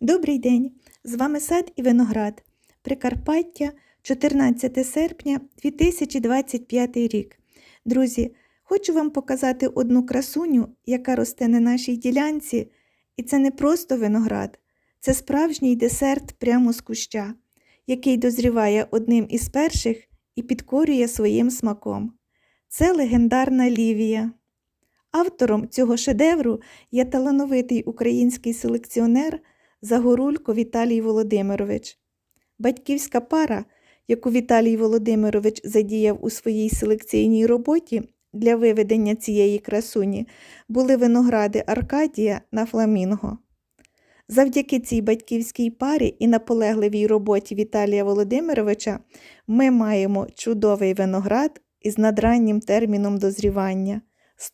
Добрий день! З вами сад і виноград. Прикарпаття, 14 серпня 2025 рік. Друзі, хочу вам показати одну красуню, яка росте на нашій ділянці, і це не просто виноград, це справжній десерт прямо з куща, який дозріває одним із перших і підкорює своїм смаком. Це легендарна Лівія. Автором цього шедевру є талановитий український селекціонер Загорулько Віталій Володимирович. Батьківська пара, яку Віталій Володимирович задіяв у своїй селекційній роботі для виведення цієї красуні, були виногради Аркадія на Фламінго. Завдяки цій батьківській парі і наполегливій роботі Віталія Володимировича ми маємо чудовий виноград із надраннім терміном дозрівання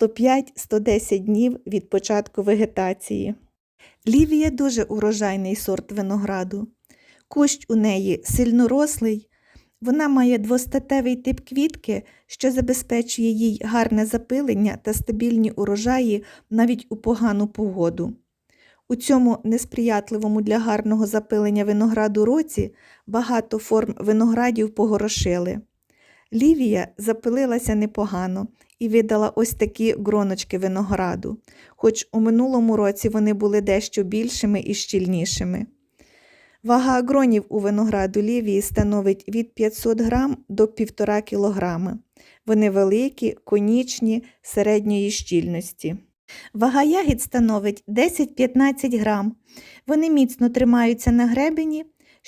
105-110 днів від початку вегетації. Лівія дуже урожайний сорт винограду. Кущ у неї сильнорослий, вона має двостатевий тип квітки, що забезпечує їй гарне запилення та стабільні урожаї навіть у погану погоду. У цьому несприятливому для гарного запилення винограду році багато форм виноградів погорошили. Лівія запилилася непогано і видала ось такі гроночки винограду, хоч у минулому році вони були дещо більшими і щільнішими. Вага агронів у винограду лівії становить від 500 грам до 1,5 кг. Вони великі, конічні, середньої щільності. Вага ягід становить 10-15 грам. Вони міцно тримаються на гребені,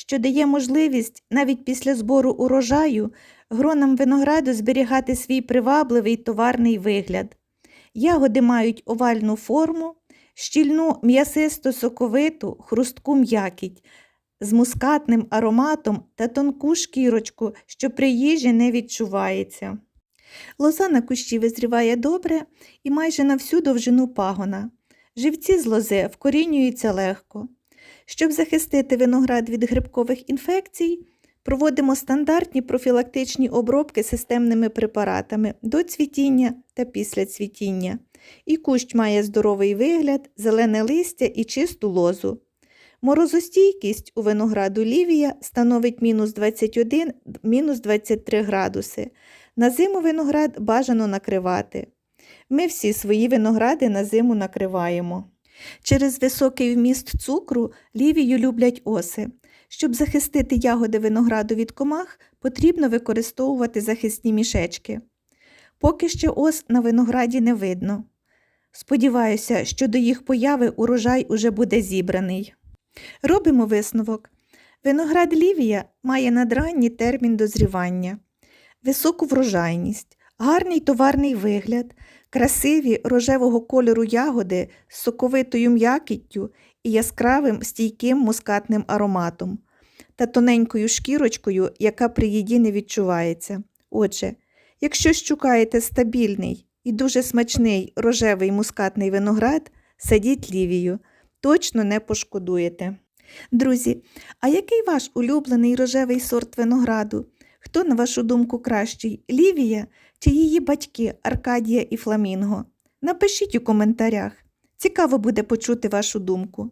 що дає можливість навіть після збору урожаю гронам винограду зберігати свій привабливий товарний вигляд. Ягоди мають овальну форму, щільну м'ясисто соковиту, хрустку м'якіть з мускатним ароматом та тонку шкірочку, що при їжі не відчувається. Лоза на кущі визріває добре і майже на всю довжину пагона. Живці з лози вкорінюються легко. Щоб захистити виноград від грибкових інфекцій, проводимо стандартні профілактичні обробки системними препаратами до цвітіння та після цвітіння. І кущ має здоровий вигляд, зелене листя і чисту лозу. Морозостійкість у винограду лівія становить мінус 21 мінус 23 градуси. На зиму виноград бажано накривати. Ми всі свої виногради на зиму накриваємо. Через високий вміст цукру лівію люблять оси. Щоб захистити ягоди винограду від комах, потрібно використовувати захисні мішечки. Поки що ос на винограді не видно. Сподіваюся, що до їх появи урожай уже буде зібраний. Робимо висновок. Виноград лівія має надранній термін дозрівання, високу врожайність, гарний товарний вигляд, красиві рожевого кольору ягоди з соковитою м'якіттю і яскравим стійким мускатним ароматом та тоненькою шкірочкою, яка при їді не відчувається. Отже, якщо шукаєте стабільний і дуже смачний рожевий мускатний виноград, садіть лівію, точно не пошкодуєте. Друзі, а який ваш улюблений рожевий сорт винограду? Хто, на вашу думку, кращий Лівія чи її батьки Аркадія і Фламінго? Напишіть у коментарях. Цікаво буде почути вашу думку.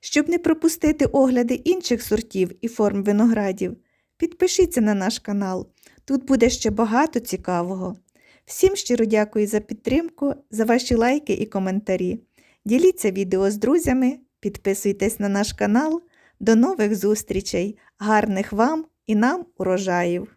Щоб не пропустити огляди інших сортів і форм виноградів, підпишіться на наш канал. Тут буде ще багато цікавого. Всім щиро дякую за підтримку, за ваші лайки і коментарі. Діліться відео з друзями, підписуйтесь на наш канал. До нових зустрічей, гарних вам і нам урожаїв!